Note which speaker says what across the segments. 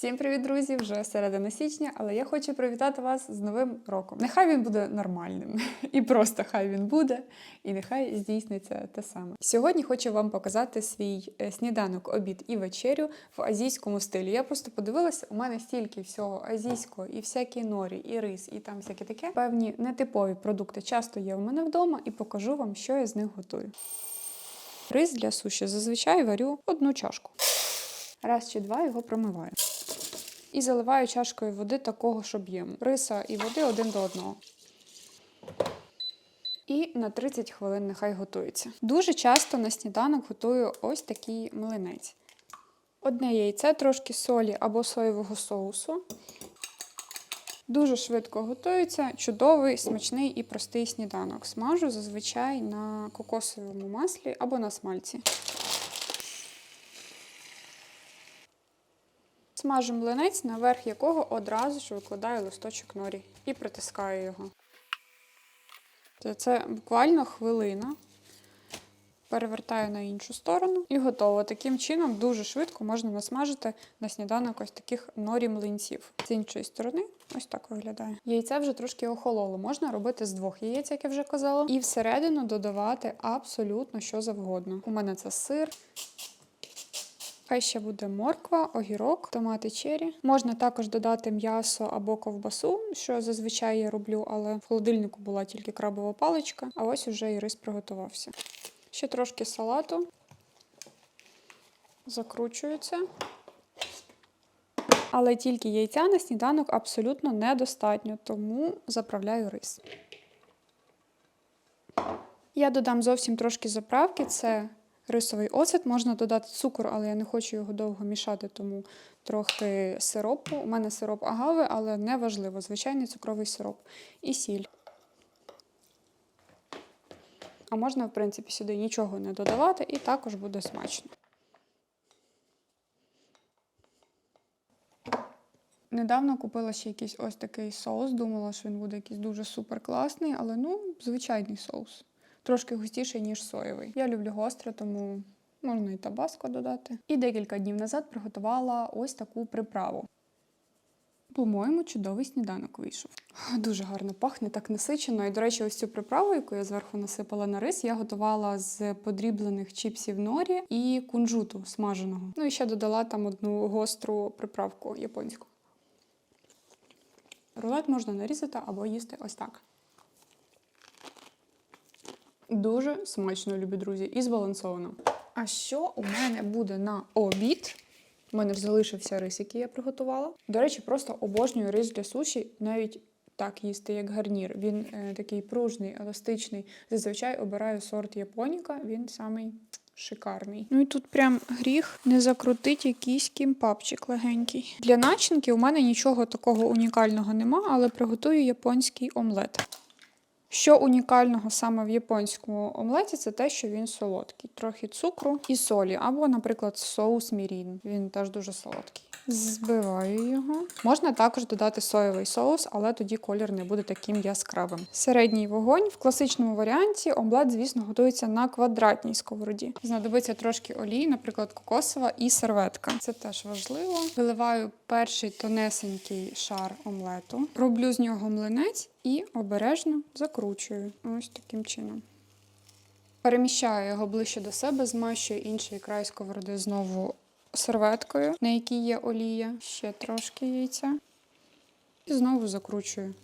Speaker 1: Всім привіт, друзі! Вже середина січня, але я хочу привітати вас з новим роком. Нехай він буде нормальним, і просто хай він буде, і нехай здійсниться те саме. Сьогодні хочу вам показати свій е, сніданок, обід і вечерю в азійському стилі. Я просто подивилася, у мене стільки всього азійського, і всякі норі, і рис, і там всяке таке. Певні нетипові продукти часто є у мене вдома, і покажу вам, що я з них готую. Рис для суші зазвичай варю одну чашку. Раз чи два його промиваю. І заливаю чашкою води такого ж об'єму. Риса і води один до одного. І на 30 хвилин нехай готується. Дуже часто на сніданок готую ось такий млинець. Одне яйце, трошки солі або соєвого соусу. Дуже швидко готується, чудовий, смачний і простий сніданок. Смажу зазвичай на кокосовому маслі або на смальці. Смажу млинець, наверх якого одразу ж викладаю листочок норі і притискаю його. Це, буквально хвилина. Перевертаю на іншу сторону і готово. Таким чином дуже швидко можна насмажити на сніданок ось таких норі млинців. З іншої сторони ось так виглядає. Яйце вже трошки охололо. Можна робити з двох яєць, як я вже казала, і всередину додавати абсолютно що завгодно. У мене це сир. Хай ще буде морква, огірок, томати чері. Можна також додати м'ясо або ковбасу, що зазвичай я роблю, але в холодильнику була тільки крабова паличка, а ось уже і рис приготувався. Ще трошки салату. Закручується. Але тільки яйця на сніданок абсолютно недостатньо, тому заправляю рис. Я додам зовсім трошки заправки. Це рисовий оцет. Можна додати цукор, але я не хочу його довго мішати, тому трохи сиропу. У мене сироп агави, але не важливо. Звичайний цукровий сироп. І сіль. А можна, в принципі, сюди нічого не додавати, і також буде смачно. Недавно купила ще якийсь ось такий соус. Думала, що він буде якийсь дуже супер класний, але ну, звичайний соус. Трошки густіший, ніж соєвий. Я люблю гостре, тому можна і табаско додати. І декілька днів назад приготувала ось таку приправу. По-моєму, чудовий сніданок вийшов. Дуже гарно пахне, так насичено. І, до речі, ось цю приправу, яку я зверху насипала на рис, я готувала з подріблених чіпсів норі і кунжуту смаженого. Ну і ще додала там одну гостру приправку японську. Рулет можна нарізати або їсти ось так. Дуже смачно, любі друзі, і збалансовано. А що у мене буде на обід? У мене ж залишився рис, який я приготувала. До речі, просто обожнюю рис для суші, навіть так їсти, як гарнір. Він е, такий пружний, еластичний. Зазвичай обираю сорт японіка, він самий шикарний. Ну і тут прям гріх не закрутить якийсь кімпапчик легенький. Для начинки у мене нічого такого унікального нема, але приготую японський омлет. Що унікального саме в японському омлеті, це те, що він солодкий. Трохи цукру і солі, або, наприклад, соус мірін. Він теж дуже солодкий. Збиваю його. Можна також додати соєвий соус, але тоді колір не буде таким яскравим. Середній вогонь в класичному варіанті омлет, звісно, готується на квадратній сковороді. Знадобиться трошки олії, наприклад, кокосова і серветка. Це теж важливо. Виливаю перший тонесенький шар омлету, роблю з нього млинець і обережно закручую. Ось таким чином. Переміщаю його ближче до себе, змащую інший край сковороди знову серветкою, на якій є олія, ще трошки яйця. І знову закручую.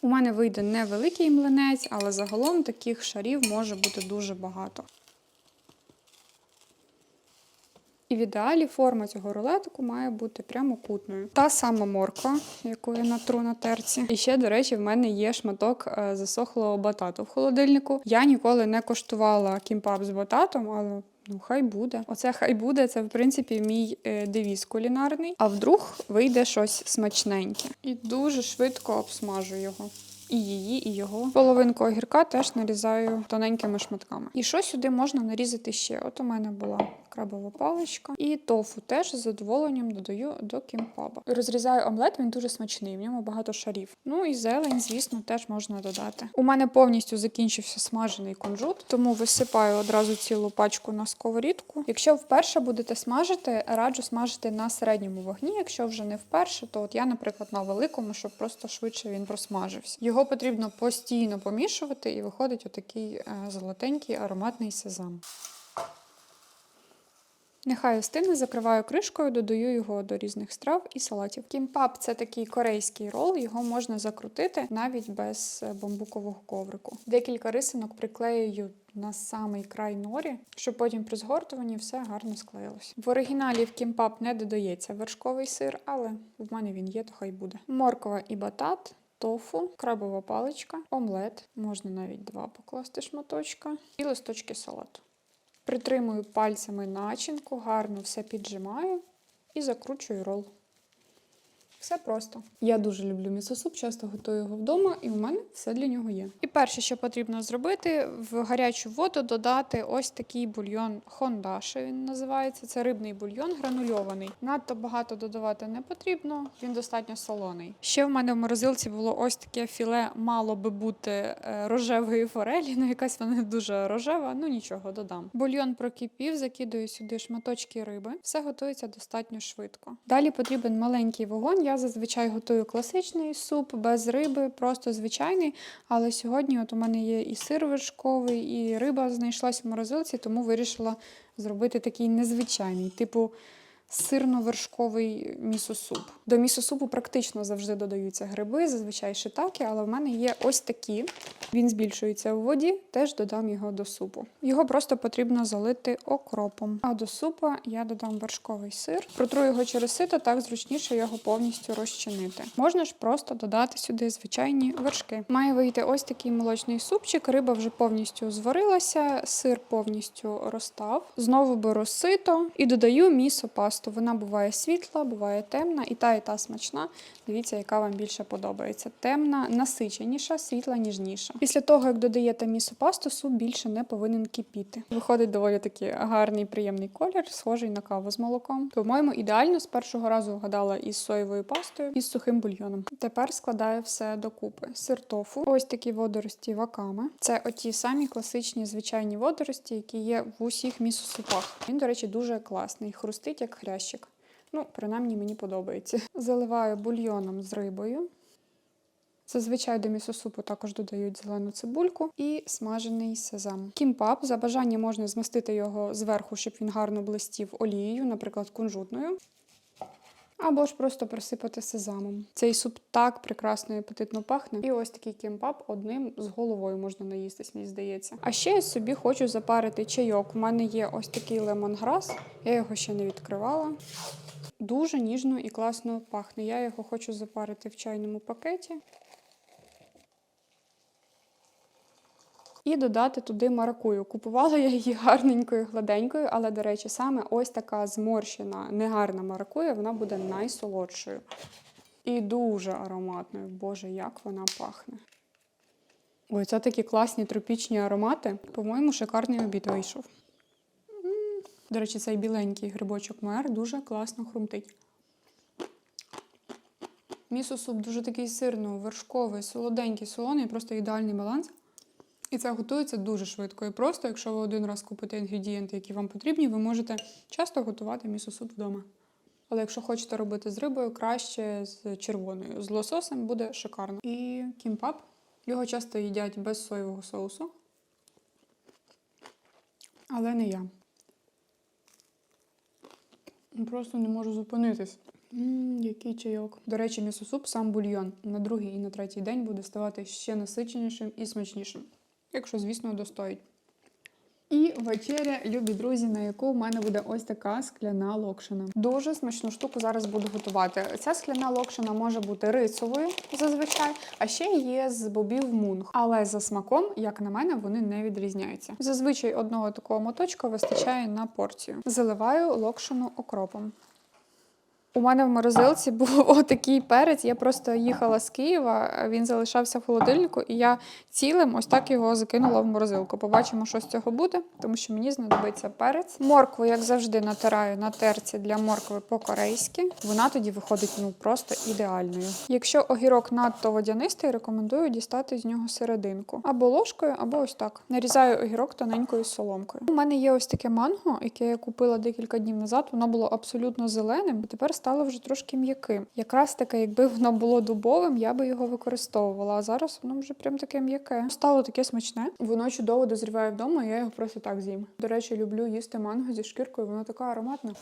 Speaker 1: У мене вийде невеликий млинець, але загалом таких шарів може бути дуже багато. І в ідеалі форма цього рулетику має бути прямокутною. Та сама морква, яку я натру на терці. І ще, до речі, в мене є шматок е, засохлого батату в холодильнику. Я ніколи не коштувала кімпап з бататом, але ну хай буде. Оце хай буде. Це в принципі мій е, девіз кулінарний. А вдруг вийде щось смачненьке. І дуже швидко обсмажу його. І її, і його. Половинку огірка теж нарізаю тоненькими шматками. І що сюди можна нарізати ще? От у мене була крабова паличка. І тофу теж з задоволенням додаю до кімпаба. Розрізаю омлет, він дуже смачний, в ньому багато шарів. Ну і зелень, звісно, теж можна додати. У мене повністю закінчився смажений кунжут, тому висипаю одразу цілу пачку на сковорідку. Якщо вперше будете смажити, раджу смажити на середньому вогні. Якщо вже не вперше, то от я, наприклад, на великому, щоб просто швидше він просмажився. Його потрібно постійно помішувати, і виходить отакий е, золотенький ароматний сезам. Нехай остине, закриваю кришкою, додаю його до різних страв і салатів. Кімпап це такий корейський рол, його можна закрутити навіть без бамбукового коврику. Декілька рисинок приклеюю на самий край норі, щоб потім при згортуванні все гарно склеїлося. В оригіналі в кімпап не додається вершковий сир, але в мене він є, то хай буде. Морква і батат. Тофу, крабова паличка, омлет, можна навіть два покласти шматочка, і листочки салату. Притримую пальцями начинку, гарно все піджимаю і закручую рол. Все просто. Я дуже люблю місосуп, часто готую його вдома, і у мене все для нього є. І перше, що потрібно зробити, в гарячу воду додати ось такий бульйон хондаши. Він називається. Це рибний бульйон гранульований. Надто багато додавати не потрібно, він достатньо солоний. Ще в мене в морозилці було ось таке філе, мало би бути е, рожевої форелі. Ну якась вона дуже рожева. Ну нічого, додам. Бульйон прокипів, закидую сюди шматочки риби. Все готується достатньо швидко. Далі потрібен маленький вогонь. Я зазвичай готую класичний суп без риби, просто звичайний. Але сьогодні от у мене є і сир вершковий, і риба знайшлась в морозилці, тому вирішила зробити такий незвичайний, типу сирно-вершковий місосуп. До місосупу практично завжди додаються гриби, зазвичай шитаки, але в мене є ось такі. Він збільшується в воді, теж додам його до супу. Його просто потрібно залити окропом. А до супу я додам вершковий сир. Протру його через сито, так зручніше його повністю розчинити. Можна ж просто додати сюди звичайні вершки. Має вийти ось такий молочний супчик. Риба вже повністю зварилася, сир повністю розстав. Знову беру сито і додаю місо пасту. Вона буває світла, буває темна, і та, і та смачна. Дивіться, яка вам більше подобається. Темна, насиченіша, світла, ніжніша. Після того, як додаєте місопасту, суп більше не повинен кипіти. Виходить доволі такий гарний, приємний колір, схожий на каву з молоком. По-моєму, ідеально з першого разу вгадала із соєвою пастою і з сухим бульйоном. Тепер складаю все докупи. Сир тофу, ось такі водорості ваками. Це оті самі класичні звичайні водорості, які є в усіх місосупах. Він, до речі, дуже класний, хрустить як хрящик. Ну, принаймні мені подобається. Заливаю бульйоном з рибою. Зазвичай до місосупу також додають зелену цибульку і смажений сезам. Кімпап за бажанням можна змастити його зверху, щоб він гарно блистів олією, наприклад, кунжутною. Або ж просто присипати сезамом. Цей суп так прекрасно і апетитно пахне. І ось такий кімпап одним з головою можна наїстись, мені здається. А ще я собі хочу запарити чайок. У мене є ось такий лемонграс, я його ще не відкривала. Дуже ніжно і класно пахне. Я його хочу запарити в чайному пакеті. І додати туди маракую. Купувала я її гарненькою, гладенькою, але, до речі, саме ось така зморщена, негарна маракуя, вона буде найсолодшою. І дуже ароматною. Боже, як вона пахне. Ой, це такі класні тропічні аромати. По-моєму, шикарний обід вийшов. До речі, цей біленький грибочок мер дуже класно хрумтить. Місо-суп дуже такий сирно-вершковий, солоденький, солоний, просто ідеальний баланс. І це готується дуже швидко і просто. Якщо ви один раз купите інгредієнти, які вам потрібні, ви можете часто готувати місо-суп вдома. Але якщо хочете робити з рибою, краще з червоною. З лососем буде шикарно. І кімпап. Його часто їдять без соєвого соусу. Але не я. Просто не можу зупинитись. Ммм, який чайок. До речі, місосуп сам бульйон на другий і на третій день буде ставати ще насиченішим і смачнішим. Якщо, звісно, достоїть. І вечеря, любі друзі, на яку в мене буде ось така скляна локшина. Дуже смачну штуку зараз буду готувати. Ця скляна локшина може бути рисовою зазвичай, а ще є з бобів мунг. Але за смаком, як на мене, вони не відрізняються. Зазвичай одного такого моточка вистачає на порцію. Заливаю локшину окропом. У мене в морозилці був отакий перець. Я просто їхала з Києва, він залишався в холодильнику, і я цілим ось так його закинула в морозилку. Побачимо, що з цього буде, тому що мені знадобиться перець. Моркву, як завжди, натираю на терці для моркви по-корейськи. Вона тоді виходить ну просто ідеальною. Якщо огірок надто водянистий, рекомендую дістати з нього серединку або ложкою, або ось так. Нарізаю огірок тоненькою соломкою. У мене є ось таке манго, яке я купила декілька днів назад. Воно було абсолютно зеленим, тепер стало вже трошки м'яким. Якраз таке, якби воно було дубовим, я би його використовувала. А зараз воно вже прям таке м'яке. Стало таке смачне. Воно чудово дозріває вдома. і Я його просто так з'їм. До речі, люблю їсти манго зі шкіркою. Воно така ароматна.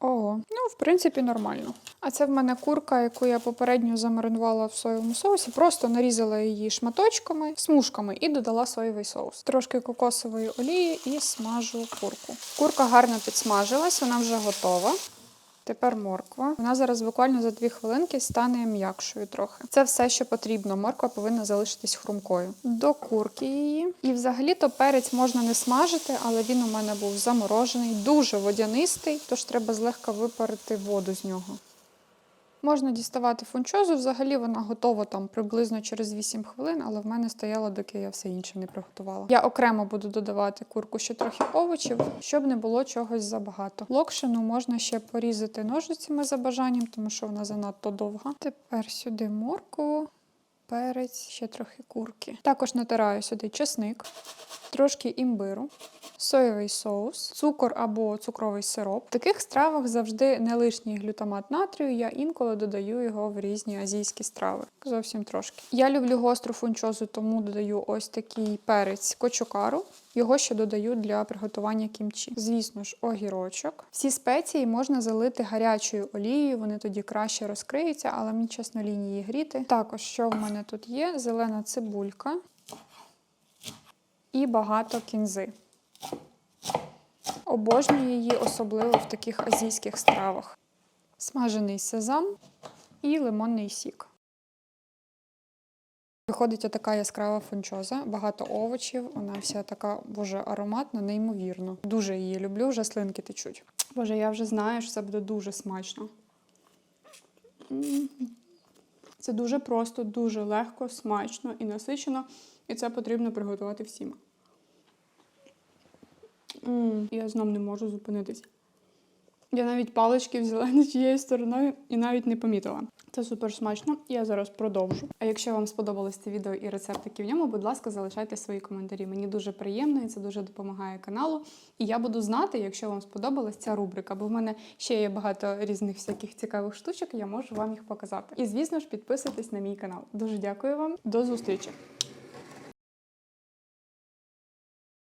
Speaker 1: Ого, ну в принципі нормально. А це в мене курка, яку я попередньо замаринувала в соєвому соусі. Просто нарізала її шматочками, смужками і додала соєвий соус. Трошки кокосової олії і смажу курку. Курка гарно підсмажилась, вона вже готова. Тепер морква. Вона зараз буквально за дві хвилинки стане м'якшою трохи. Це все, що потрібно. Морква повинна залишитись хрумкою. До курки її. І взагалі-то перець можна не смажити, але він у мене був заморожений, дуже водянистий, тож треба злегка випарити воду з нього. Можна діставати фунчозу. Взагалі вона готова там приблизно через 8 хвилин, але в мене стояла, доки я все інше не приготувала. Я окремо буду додавати курку ще трохи овочів, щоб не було чогось забагато. Локшину можна ще порізати ножицями за бажанням, тому що вона занадто довга. Тепер сюди моркву, перець, ще трохи курки. Також натираю сюди чесник, трошки імбиру. Соєвий соус, цукор або цукровий сироп. В таких стравах завжди не лишній глютамат натрію. Я інколи додаю його в різні азійські страви. Зовсім трошки. Я люблю гостру фунчозу, тому додаю ось такий перець кочукару. Його ще додаю для приготування кімчі. Звісно ж, огірочок. Всі спеції можна залити гарячою олією, вони тоді краще розкриються, але мені чесно лінії гріти. Також, що в мене тут є? Зелена цибулька і багато кінзи. Обожнюю її особливо в таких азійських стравах. Смажений сезам і лимонний сік. Виходить отака яскрава фунчоза, багато овочів, вона вся така боже ароматна, неймовірно. Дуже її люблю, вже слинки течуть. Боже, я вже знаю, що це буде дуже смачно. Це дуже просто, дуже легко, смачно і насичено, і це потрібно приготувати всім. М, Я знов не можу зупинитись. Я навіть палички взяла не тією стороною і навіть не помітила. Це супер смачно, я зараз продовжу. А якщо вам сподобалось це відео і рецептики в ньому, будь ласка, залишайте свої коментарі. Мені дуже приємно і це дуже допомагає каналу. І я буду знати, якщо вам сподобалась ця рубрика, бо в мене ще є багато різних всяких цікавих штучок, і я можу вам їх показати. І звісно ж, підписуйтесь на мій канал. Дуже дякую вам. До зустрічі!